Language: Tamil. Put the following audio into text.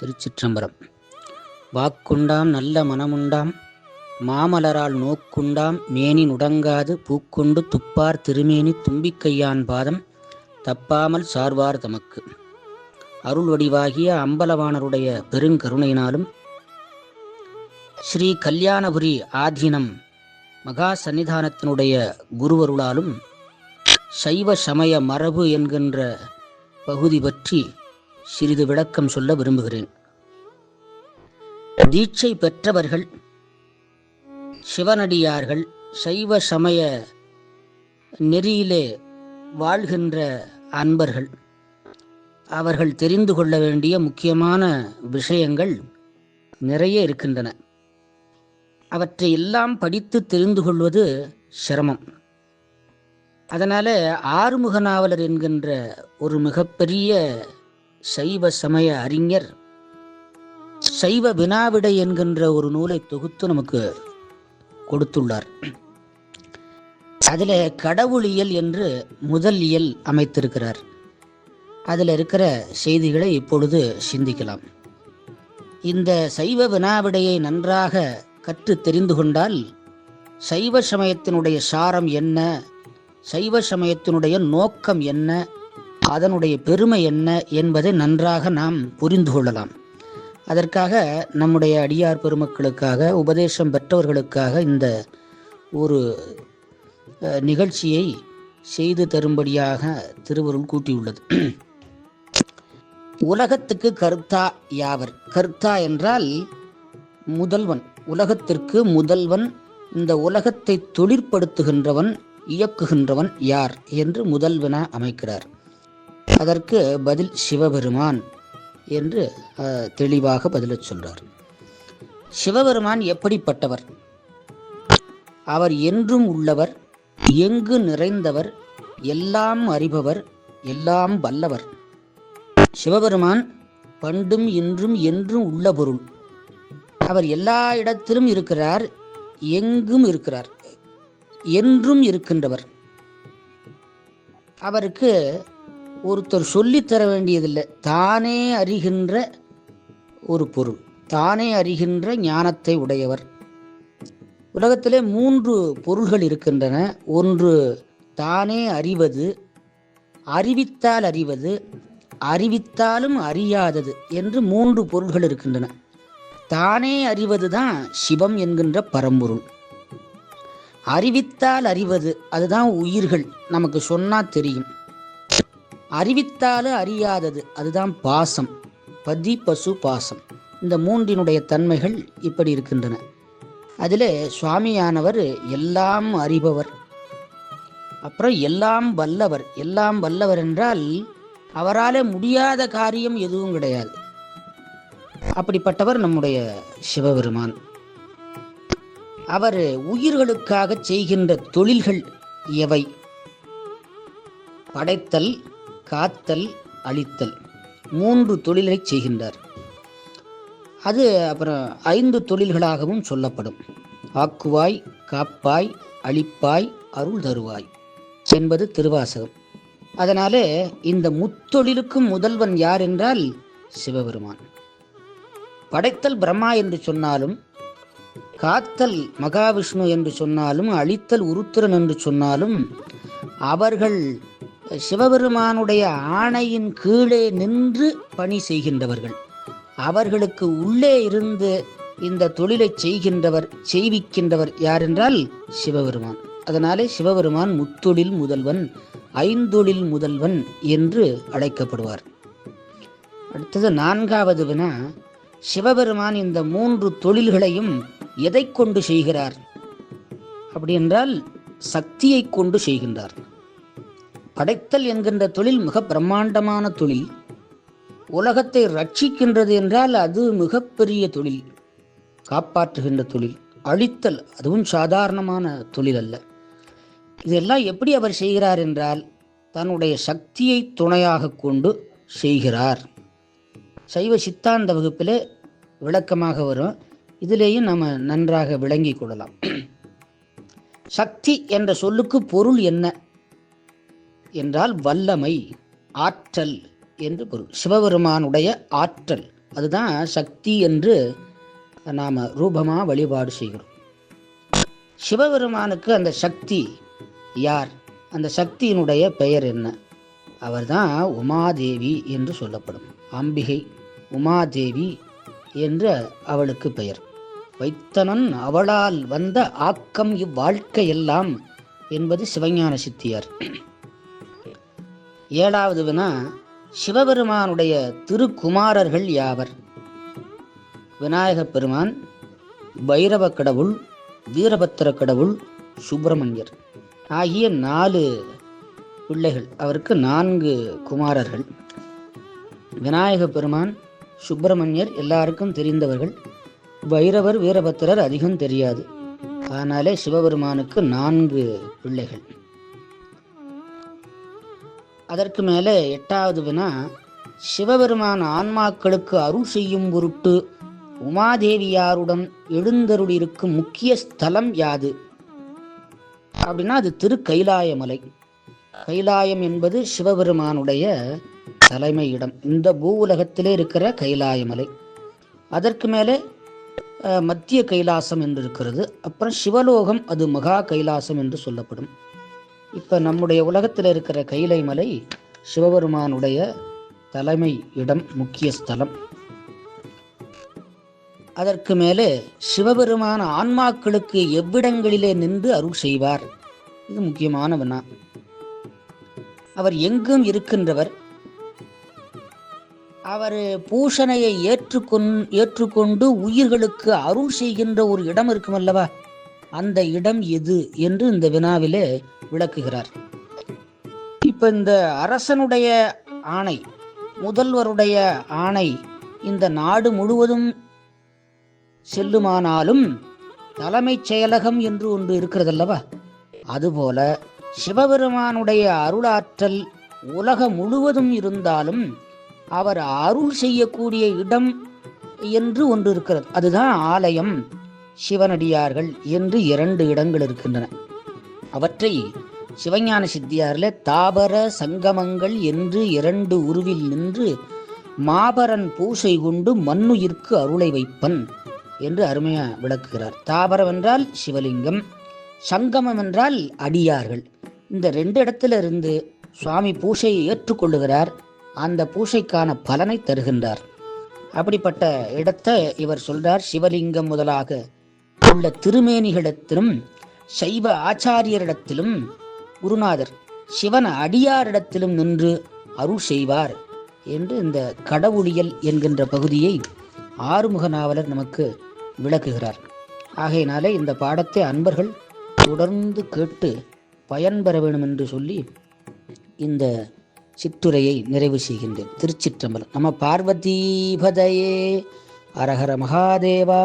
திருச்சிற்றம்பரம். வாக்குண்டாம் நல்ல மனமுண்டாம் மாமலரால் நோக்குண்டாம் மேனி நுடங்காது பூக்கொண்டு துப்பார் திருமேனி தும்பிக்கையான் பாதம் தப்பாமல் சார்வார் தமக்கு. அருள் வடிவாகிய அம்பலவாணருடைய பெருங்கருணையினாலும் ஸ்ரீ கல்யாணபுரி ஆதீனம் மகா சன்னிதானத்தினுடைய குருவருளாலும் சைவ சமய மரபு என்கின்ற பகுதி பற்றி சிறிது விளக்கம் சொல்ல விரும்புகிறேன். தீட்சை பெற்றவர்கள் சிவனடியார்கள் சைவ சமய நெறியிலே வாழ்கின்ற அன்பர்கள் அவர்கள் தெரிந்து கொள்ள வேண்டிய முக்கியமான விஷயங்கள் நிறைய இருக்கின்றன. அவற்றை எல்லாம் படித்து தெரிந்து கொள்வது சிரமம். அதனால் ஆறுமுக நாவலர் என்கின்ற ஒரு மிகப்பெரிய சைவ சமய அறிஞர் சைவ வினாவிடை என்கின்ற ஒரு நூலை தொகுத்து நமக்கு கொடுத்துள்ளார். அதில் கடவுளியல் என்று முதல் இயல் அமைத்திருக்கிறார். அதில் இருக்கிற செய்திகளை இப்பொழுது சிந்திக்கலாம். இந்த சைவ வினாவிடையை நன்றாக கற்று தெரிந்து கொண்டால் சைவ சமயத்தினுடைய சாரம் என்ன சைவ சமயத்தினுடைய நோக்கம் என்ன அதனுடைய பெருமை என்ன என்பதை நன்றாக நாம் புரிந்து கொள்ளலாம். அதற்காக நம்முடைய அடியார் பெருமக்களுக்காக உபதேசம் பெற்றவர்களுக்காக இந்த ஒரு நிகழ்ச்சியை செய்து தரும்படியாக திருவருள் கூட்டியுள்ளது. உலகத்துக்கு கர்த்தா யாவர்? கர்த்தா என்றால் முதல்வன். உலகத்திற்கு முதல்வன் இந்த உலகத்தை தொழிற்படுத்துகின்றவன் இயக்குகின்றவன் யார் என்று முதல்வனா அமைக்கிறார். அதற்கு பதில் சிவபெருமான் என்று தெளிவாக பதிலச் சொல்றார். சிவபெருமான் எப்படிப்பட்டவர்? அவர் என்றும் உள்ளவர் எங்கு நிறைந்தவர் எல்லாம் அறிபவர் எல்லாம் வல்லவர். சிவபெருமான் பண்டும் இன்றும் என்றும் உள்ள பொருள். அவர் எல்லா இடத்திலும் இருக்கிறார் எங்கும் இருக்கிறார் என்றும் இருக்கின்றவர். அவருக்கு ஒருத்தர் சொல்லித்தர வேண்டியதில்லை. தானே அறிகின்ற ஒரு பொருள். தானே அறிகின்ற ஞானத்தை உடையவர். உலகத்திலே மூன்று பொருள்கள் இருக்கின்றன. ஒன்று தானே அறிவது. அறிவித்தால் அறிவது. அறிவித்தாலும் அறியாதது என்று மூன்று பொருள்கள் இருக்கின்றன. தானே அறிவது தான் சிவம் என்கின்ற பரம்பொருள். அறிவித்தால் அறிவது அதுதான் உயிர்கள். நமக்கு சொன்னால் தெரியும். அறிவித்தாலும் அறியாதது அதுதான் பாசம். பதி பசு பாசம். இந்த மூன்றினுடைய தன்மைகள் இப்படி இருக்கின்றன. அதில் சுவாமியானவர் எல்லாம் அறிபவர். அப்புறம் எல்லாம் வல்லவர். எல்லாம் வல்லவர் என்றால் அவரால் முடியாத காரியம் எதுவும் கிடையாது. அப்படிப்பட்டவர் நம்முடைய சிவபெருமான். அவர் உயிர்களுக்காக செய்கின்ற தொழில்கள் எவை? படைத்தல் காத்தல் அழித்தல். மூன்று தொழிலை செய்கின்றார். அது அப்புறம் ஐந்து தொழில்களாகவும் சொல்லப்படும். ஆக்குவாய் காப்பாய் அழிப்பாய் அருள் தருவாய் என்பது திருவாசகம். அதனாலே இந்த முத்தொழிலுக்கும் முதல்வன் யார் என்றால் சிவபெருமான். படைத்தல் பிரம்மா என்று சொன்னாலும் காத்தல் மகாவிஷ்ணு என்று சொன்னாலும் அழித்தல் உருத்திரன் என்று சொன்னாலும் அவர்கள் சிவபெருமானுடைய ஆணையின் கீழே நின்று பணி செய்கின்றவர்கள். அவர்களுக்கு உள்ளே இருந்து இந்த தொழிலை செய்கின்றவர் செய்விக்கின்றவர் யார் என்றால் சிவபெருமான். அதனாலே சிவபெருமான் முத்தொழில் முதல்வன் ஐந்தொழில் முதல்வன் என்று அழைக்கப்படுவார். அடுத்தது நான்காவது வினா சிவபெருமான் இந்த மூன்று தொழில்களையும் எதை கொண்டு செய்கிறார்? அப்படி என்றால் சக்தியை கொண்டு செய்கின்றார். படைத்தல் என்கின்ற தொழில் மிக பிரம்மாண்டமான தொழில். உலகத்தை ரட்சிக்கின்றது என்றால் அது மிகப்பெரிய தொழில். காப்பாற்றுகின்ற தொழில். அழித்தல் அதுவும் சாதாரணமான தொழில் அல்ல. இதெல்லாம் எப்படி அவர் செய்கிறார் என்றால் தன்னுடைய சக்தியை துணையாக கொண்டு செய்கிறார். சைவ சித்தாந்த வகுப்பிலே விளக்கமாக வரும். இதிலேயும் நம்ம நன்றாக விளங்கி கொள்ளலாம். சக்தி என்ற சொல்லுக்கு பொருள் என்ன? என்றால் வல்லமை ஆற்றல் என்று பொருள். சிவபெருமானுடைய ஆற்றல். அதுதான் சக்தி என்று நாம் ரூபமாக வழிபாடு செய்கிறோம். சிவபெருமானுக்கு அந்த சக்தி யார்? அந்த சக்தியினுடைய பெயர் என்ன? அவர்தான் உமாதேவி என்று சொல்லப்படும். அம்பிகை உமாதேவி என்று அவளுக்கு பெயர். வைத்தனன் அவளால் வந்த ஆக்கம் இவ்வாழ்க்கையெல்லாம் என்பது சிவஞான சித்தியார். ஏழாவது வினா சிவபெருமானுடைய திருக்குமாரர்கள் யாவர்? விநாயகப் பெருமான் பைரவ கடவுள் வீரபத்திர கடவுள் சுப்பிரமணியர் ஆகிய நாலு பிள்ளைகள். அவருக்கு நான்கு குமாரர்கள். விநாயக பெருமான் சுப்பிரமணியர் எல்லாருக்கும் தெரிந்தவர்கள். பைரவர் வீரபத்திரர் அதிகம் தெரியாது. ஆனாலே சிவபெருமானுக்கு நான்கு பிள்ளைகள். அதற்கு மேலே எட்டாவது வினா சிவபெருமான் ஆன்மாக்களுக்கு அருள் செய்யும் பொருட்டு உமாதேவியாருடன் எழுந்தருளிருக்கும் முக்கிய ஸ்தலம் யாது? அப்படின்னா அது திரு கைலாயமலை கைலாயம் என்பது சிவபெருமானுடைய தலைமை இடம் இந்த பூ உலகத்திலே இருக்கிற கைலாயமலை. அதற்கு மேலே மத்திய கைலாசம் என்று இருக்கிறது. அப்புறம் சிவலோகம் அது மகா கைலாசம் என்று சொல்லப்படும். இப்போ நம்முடைய உலகத்தில் இருக்கிற கைலை மலை சிவபெருமானுடைய தலைமை இடம் முக்கிய ஸ்தலம். அதற்கு மேலே சிவபெருமான ஆன்மாக்களுக்கு எவ்விடங்களிலே நின்று அருள் செய்வார்? இது முக்கியமான வினா அவர் எங்கும் இருக்கின்றவர். அவர் பூஷணையை ஏற்றுக்கொண் ஏற்றுக்கொண்டு உயிர்களுக்கு அருள் செய்கின்ற ஒரு இடம் இருக்குமல்லவா? அந்த இடம் எது என்று இந்த வினாவிலே விளக்குகிறார். இப்ப இந்த அரசனுடைய ஆணை முதல்வருடைய ஆணை இந்த நாடு முழுவதும் செல்லுமானாலும் தலைமைச் செயலகம் என்று ஒன்று இருக்கிறதல்லவா? அதுபோல சிவபெருமானுடைய அருளாற்றல் உலகம் முழுவதும் இருந்தாலும் அவர் அருள் செய்யக்கூடிய இடம் என்று ஒன்று இருக்கிறது. அதுதான் ஆலயம். சிவனடியார்கள் என்று இரண்டு இடங்கள் இருக்கின்றன. அவற்றை சிவஞான சித்தியாரில் தாபர சங்கமங்கள் என்று இரண்டு உருவில் நின்று மாபரன் பூசை கொண்டு மண்ணுயிர்க்கு அருளை வைப்பன் என்று அருமையாக விளக்குகிறார். தாபரம் என்றால் சிவலிங்கம் சங்கமம் என்றால் அடியார்கள். இந்த ரெண்டு இடத்துல இருந்து சுவாமி பூசையை ஏற்றுக்கொள்ளுகிறார். அந்த பூசைக்கான பலனை தருகின்றார். அப்படிப்பட்ட இடத்தை இவர் சொல்றார். சிவலிங்கம் முதலாக உள்ள திருமேனிகளிடத்திலும் சைவ ஆச்சாரியரிடத்திலும் குருநாதர் சிவன் அடியாரிடத்திலும் நின்று அருள் செய்வார் என்று இந்த கடவுளியல் என்கின்ற பகுதியை ஆறுமுக நாவலர் நமக்கு விளக்குகிறார். ஆகையினாலே இந்த பாடத்தை அன்பர்கள் தொடர்ந்து கேட்டு பயன்பெற வேண்டும் என்று சொல்லி இந்த சிற்றுரையை நிறைவு செய்கின்றேன். திருச்சிற்றம்பலம். நம்ம பார்வதீபதையே. அரஹர மகாதேவா.